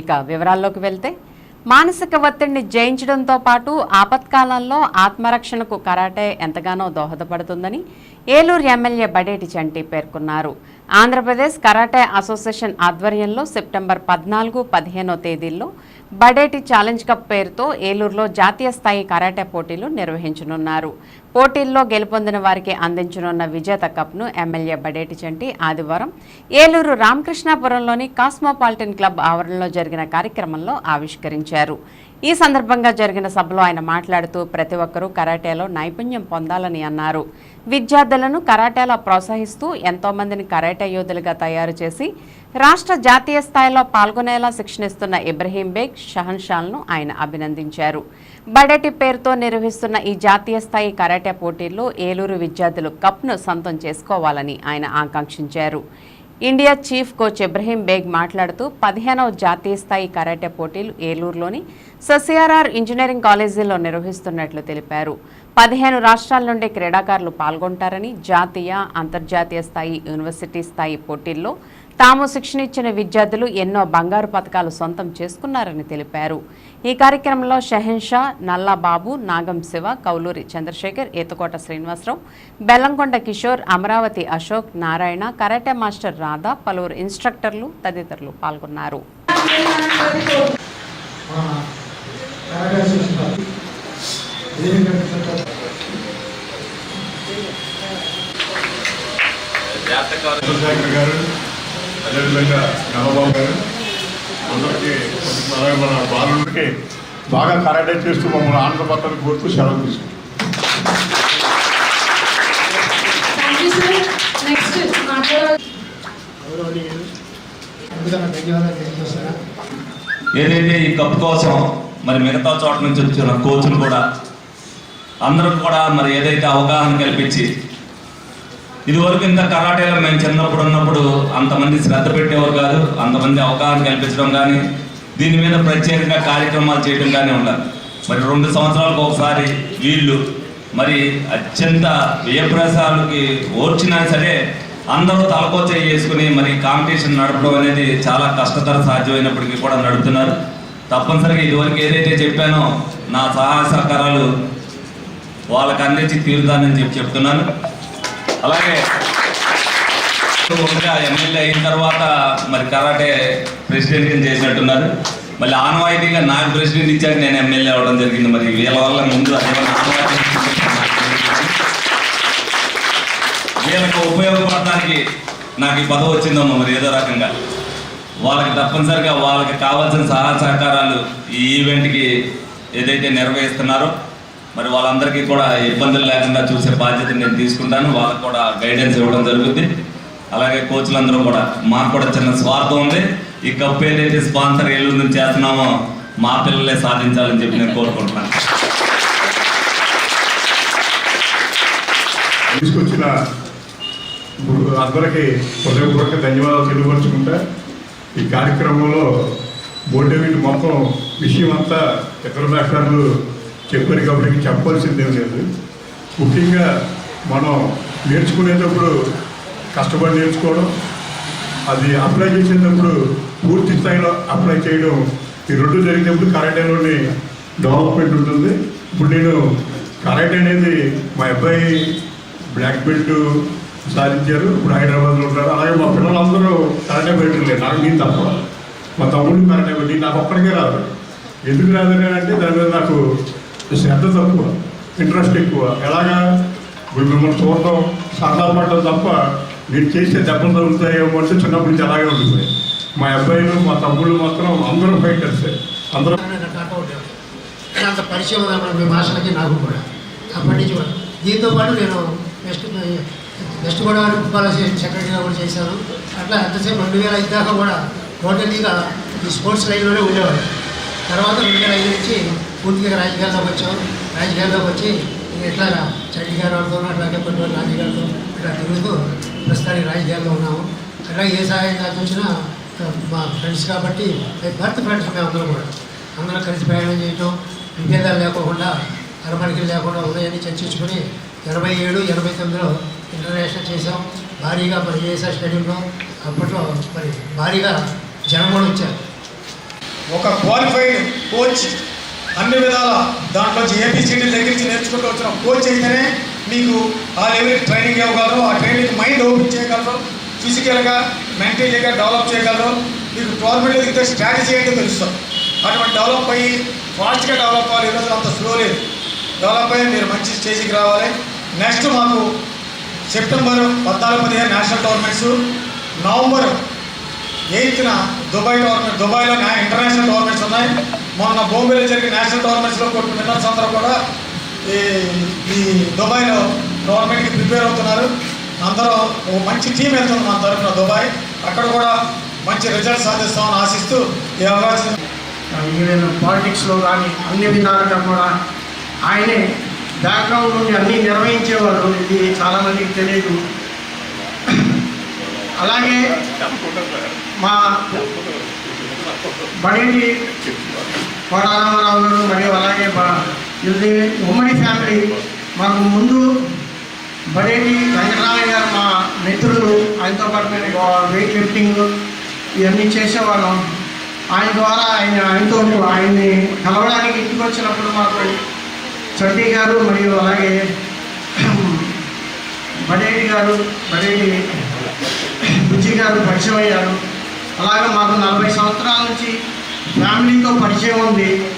ఇక వివరాల్లోకి వెళ్తే మానసిక ఒత్తిడిని జయించడంతో పాటు ఆపత్కాలంలో ఆత్మరక్షణకు కరాటే ఎంతగానో దోహదపడుతుందని ఏలూరు ఎమ్మెల్యే బడేటి చంటి పేర్కొన్నారు. ఆంధ్రప్రదేశ్ కరాటే అసోసియేషన్ ఆధ్వర్యంలో సెప్టెంబర్ పద్నాలుగు పదిహేనో తేదీల్లో బడేటి ఛాలెంజ్ కప్ పేరుతో ఏలూరులో జాతీయ స్థాయి కరాటే పోటీలు నిర్వహించనున్నారు. పోటీల్లో గెలుపొందిన వారికి అందించనున్న విజేత కప్ను ఎమ్మెల్యే బడేటి చంటి ఆదివారం ఏలూరు రామకృష్ణాపురంలోని కాస్మోపాలిటన్ క్లబ్ ఆవరణలో జరిగిన కార్యక్రమంలో ఆవిష్కరించారు. ఈ సందర్భంగా జరిగిన సభలో ఆయన మాట్లాడుతూ ప్రతి ఒక్కరూ కరాటేలో నైపుణ్యం పొందాలని అన్నారు. విద్యార్థులను కరాటేలో ప్రోత్సహిస్తూ ఎంతో మందిని కరాటే యోధులుగా తయారు చేసి రాష్ట్ర జాతీయ స్థాయిలో పాల్గొనేలా శిక్షణిస్తున్న ఇబ్రహీం బేగ్ షహన్షాల్ను ఆయన అభినందించారు. బడటి పేరుతో నిర్వహిస్తున్న ఈ జాతీయ స్థాయి కరాటే పోటీల్లో ఏలూరు విద్యార్థులు కప్ను సొంతం చేసుకోవాలని ఆయన ఆకాంక్షించారు. India chief coach Ibrahim Baig మాట్లాడుతూ పదిహేనవ జాతీయ స్థాయి కరాటే పోటీలు ఏలూరులోని ససిఆర్ఆర్ ఇంజనీరింగ్ కాలేజీలో నిర్వహిస్తున్నట్లు తెలిపారు. పదిహేను రాష్ట్రాల నుండి క్రీడాకారులు పాల్గొంటారని జాతీయ అంతర్జాతీయ స్థాయి యూనివర్సిటీ స్థాయి పోటీల్లో తాము శిక్షణ ఇచ్చిన విద్యార్థులు ఎన్నో బంగారు పథకాలు సొంతం చేసుకున్నారని తెలిపారు. ఈ కార్యక్రమంలో షహెన్షా నల్లాబాబు నాగం శివ కౌలూరి చంద్రశేఖర్ ఏతకోట శ్రీనివాసరావు బెల్లంకొండ కిషోర్ అమరావతి అశోక్ నారాయణ కరాటే మాస్టర్ రాధా పలువురు ఇన్స్ట్రక్టర్లు తదితరులు పాల్గొన్నారు. గారు అదేవిధంగా నవబాబు గారు అందరికీ అలాగే మన బాలుడికి బాగా కరాటే చేస్తూ మమ్మల్ని ఆనందపత్రాన్ని కోరుతూ సెలవు తీసుకుంటాం. ఏదైతే ఈ కప్ కోసం మరి మిగతా చోట నుంచి వచ్చిన కోచ్లు కూడా అందరూ కూడా మరి ఏదైతే అవగాహన కల్పించి ఇదివరకు ఇంత కరాటేలో మేము చిన్నప్పుడు ఉన్నప్పుడు అంతమంది శ్రద్ధ పెట్టేవారు కాదు అంతమంది అవగాహన కల్పించడం కానీ దీని మీద ప్రత్యేకంగా కార్యక్రమాలు చేయడం కానీ ఉండాలి. మరి రెండు సంవత్సరాలకు ఒకసారి వీళ్ళు మరి అత్యంత వ్యయప్రసాలకి ఓర్చినా సరే అందరూ తలకో చేసుకుని మరి కాంపిటీషన్ నడపడం అనేది చాలా కష్టతర సాధ్యమైనప్పటికీ కూడా నడుపుతున్నారు. తప్పనిసరిగా ఇదివరకు ఏదైతే చెప్పానో నా సహాయ సహకారాలు వాళ్ళకి అందించి తీరుతానని చెప్పి చెప్తున్నాను. అలాగే ముందుగా ఎమ్మెల్యే అయిన తర్వాత మరి కరాటే ప్రెసిడెంట్ కింద చేసినట్టున్నారు. మళ్ళీ ఆనవాయితీగా నాకు ప్రెసిడెంట్ ఇచ్చాక నేను ఎమ్మెల్యే అవ్వడం జరిగింది. మరి వీళ్ళ వల్ల ముందు అదేమన్నా ఆనవాయితీ వీళ్ళకి ఉపయోగపడడానికి నాకు ఈ పదవి వచ్చిందమ్మా మరి ఏదో రకంగా. వాళ్ళకి తప్పనిసరిగా వాళ్ళకి కావాల్సిన సహాయ సహకారాలు ఈ ఈవెంట్కి ఏదైతే నిర్వహిస్తున్నారో మరి వాళ్ళందరికీ కూడా ఇబ్బందులు లేకుండా చూసే బాధ్యత నేను తీసుకుంటాను. వాళ్ళకి కూడా గైడెన్స్ ఇవ్వడం జరుగుతుంది. అలాగే కోచ్లందరూ కూడా మాకు కూడా చిన్న స్వార్థం ఉంది. ఈ కప్ ఏదైతే స్పాన్సర్ ఏళ్ళు నుంచి చేస్తున్నామో మా పిల్లలే సాధించాలని చెప్పి నేను కోరుకుంటున్నాను. తీసుకొచ్చిన అందరికీ హృదయపూర్వక ధన్యవాదాలు తెలియపరుచుకుంటా ఈ కార్యక్రమంలో బోర్డేవిట్ మొత్తం విషయం అంతా ఇతర డాక్టర్లు చెప్పారు కాబట్టి చెప్పాల్సిందేం లేదు. ముఖ్యంగా మనం నేర్చుకునేటప్పుడు కష్టపడి నేర్చుకోవడం అది అప్లై చేసేటప్పుడు పూర్తి స్థాయిలో అప్లై చేయడం ఈ రెండు జరిగినప్పుడు కరాటేలోని డెవలప్మెంట్ ఉంటుంది. ఇప్పుడు నేను కరాటే అనేది మా అబ్బాయి బ్లాక్ బెల్ట్ సాధించారు. ఇప్పుడు హైదరాబాద్లో ఉంటారు. అలాగే మా పిల్లలందరూ కరాటే పెట్టలేదు నాకు నేను తప్ప. మా తమ్ముడు కరాటే పెట్టి నాకు ఒక్కడికే రాదు. ఎందుకు రాదని అంటే దాని మీద నాకు శ్రద్ధ తక్కువ ఇంట్రెస్ట్ ఎక్కువ. ఎలాగా? ఇప్పుడు మిమ్మల్ని చూడటం సరదా పడటం తప్ప మీరు చేసే దెబ్బలు తగులుతాయేమో అంటే చిన్నప్పటి నుంచి అలాగే ఉండిపోయాయి. మా అబ్బాయిలు మా తమ్ముళ్ళు మాత్రం అందరూ ఫైటర్సే అందరూ అంత పరిచయం మీ భాషలకి నాకు కూడా. అప్పటి నుంచి కూడా. దీంతో పాటు నేను west west Godavari football association సెక్రటరీగా కూడా చేశాను. అట్లా ఎంతసేపు రెండు వేల ఐదు దాకా కూడా టోటలీగా ఈ స్పోర్ట్స్ లైన్లోనే ఉండేవాడు తర్వాత రెండు వేల ఐదు నుంచి పూర్తిగా రాజకీయాల్లోకి వచ్చాం. రాజకీయాల్లోకి వచ్చి ఎట్లా ఇట్లాగా చండీ గారు వాళ్ళతో అట్లాగే కొన్ని రోజులు గారితో ఇట్లా తిరుగుతూ ప్రస్తుతానికి రాజకీయాల్లో ఉన్నాము. అట్లాగే ఏ సహాయం కాదు వచ్చినా మా ఫ్రెండ్స్ కాబట్టి భర్త ఫ్రెండ్స్ మేము అందరం కూడా. అందరం కలిసి ప్రయాణం చేయటం విభేదాలు లేకోకుండా అరమణికలు లేకుండా ఉన్నాయని చర్చించుకొని ఎనభై ఏడు ఎనభై తొమ్మిదిలో ఇంటర్నేషనల్ చేసాం భారీగా మరి ఏఎస్ఆర్ స్టేడియంలో అప్పట్లో మరి భారీగా జనం కూడా వచ్చారు. ఒక క్వాలిఫైడ్ కోచ్ అన్ని విధాల దాంట్లో ఏబిసిడి దగ్గర నుంచి నేర్చుకుంటూ వచ్చిన కోచ్ అయితేనే మీకు ఆ లెవెల్కి ట్రైనింగ్ ఇవ్వగలరు. ఆ ట్రైనింగ్ మైండ్ ఓపెన్ చేయగలరు. ఫిజికల్గా మెంటలీగా డెవలప్ చేయగలరు. మీకు టోర్నమెంట్లో దిగితే స్ట్రాటజీ ఏంటో తెలుస్తాం అటువంటి డెవలప్ అయ్యి ఫాస్ట్గా డెవలప్ అవ్వాలి. ఈరోజు అంత స్లో లేదు. డెవలప్ అయ్యి మీరు మంచి స్టేజ్కి రావాలి. నెక్స్ట్ మాకు సెప్టెంబర్ పద్నాలుగు పదిహేను నేషనల్ టోర్నమెంట్స్ నవంబర్ ఎయిత్న దుబాయ్ టోర్నమెంట్ దుబాయ్లో ఇంటర్నేషనల్ టోర్నమెంట్స్ ఉన్నాయి. మొన్న బొంబేలో జరిగిన నేషనల్ టోర్నమెంట్స్లో కొట్టిన విన్నర్స్ అందరూ కూడా ఈ ఈ దుబాయ్లో టోర్నమెంట్కి ప్రిపేర్ అవుతున్నారు. అందరూ ఓ మంచి టీం వెళ్తుంది మన తరఫున దుబాయ్. అక్కడ కూడా మంచి రిజల్ట్ సాధిస్తామని ఆశిస్తూ ఈ అవకాశం ఈవెన్ పాలిటిక్స్లో కానీ అన్ని విధాలుగా కూడా ఆయనే బ్యాక్గ్రౌండ్ నుండి అన్నీ నిర్వహించేవారు. ఇది చాలామందికి తెలియదు. అలాగే మా బడేటి కోటారామారావు గారు మరియు అలాగే ఇది ఉమ్మడి ఫ్యామిలీ మాకు ముందు బడేటి వెంకటరామయ్య గారు మా మిత్రులు ఆయనతో పాటు మేము వెయిట్ లిఫ్టింగ్ ఇవన్నీ చేసేవాళ్ళం. ఆయన ద్వారా ఆయన ఆయనతో ఆయన్ని కలవడానికి ఇంటికి వచ్చినప్పుడు మాకు చడ్డీ గారు మరియు అలాగే బడేటి గారు బడేటి గారు పరిచయం అయ్యారు. అలాగే మాకు నలభై సంవత్సరాల నుంచి ఫ్యామిలీతో పరిచయం ఉంది.